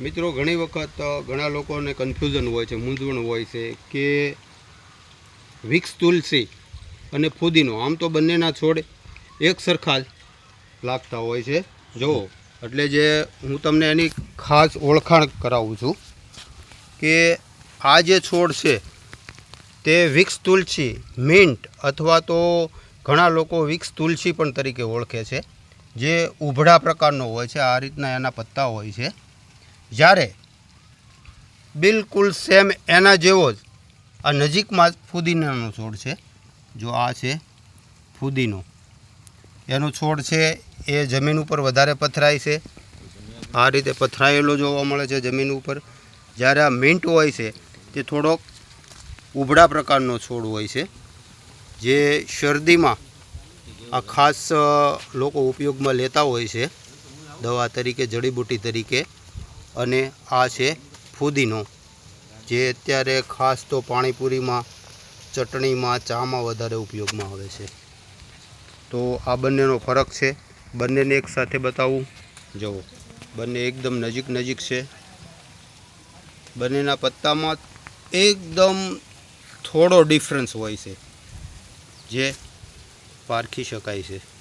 મિત્રો, ઘણી વખત ઘણા લોકોને કન્ફ્યુઝન હોય છે, મૂંઝવણ હોય છે કે વિક્સ તુલસી અને ફુદીનો, આમ તો બંનેના છોડ એક સરખા જ લાગતા હોય છે. જુઓ, એટલે જે હું તમને એની ખાસ ઓળખાણ કરાવું છું કે આ જે છોડ છે, તે વિક્સ તુલસી મિન્ટ અથવા તો ઘણા લોકો વિક્સ તુલસી પણ તરીકે ઓળખે છે. જે ઉભડા પ્રકારનો હોય છે, આ રીતના એના પત્તા હોય છે. જ્યારે બિલકુલ સેમ એના જેવો જ આ નજીકમાં જ ફુદીનાનો છોડ છે. જો આ છે ફુદીનો. એનો છોડ છે, એ જમીન ઉપર વધારે પથરાય છે. આ રીતે પથરાયેલો જોવા મળે છે જમીન ઉપર. જ્યારે આ મિન્ટ હોય છે, તે થોડોક ઉભડા પ્રકારનો છોડ હોય છે. જે શરદીમાં આ ખાસ લોકો ઉપયોગમાં લેતા હોય છે. દવા તરીકે, જડીબુટ્ટી તરીકે. અને આ છે ફુદીનો, જે અત્યારે ખાસ તો પાણીપુરીમાં, ચટણીમાં, ચામાં વધારે ઉપયોગમાં આવે છે. તો આ બંનેનો ફરક છે. બંનેને એકસાથે બતાવું. જુઓ બંને એકદમ નજીક નજીક છે. બંનેના પત્તામાં એકદમ થોડો ડિફરન્સ હોય છે. જે પારખી શકાય છે.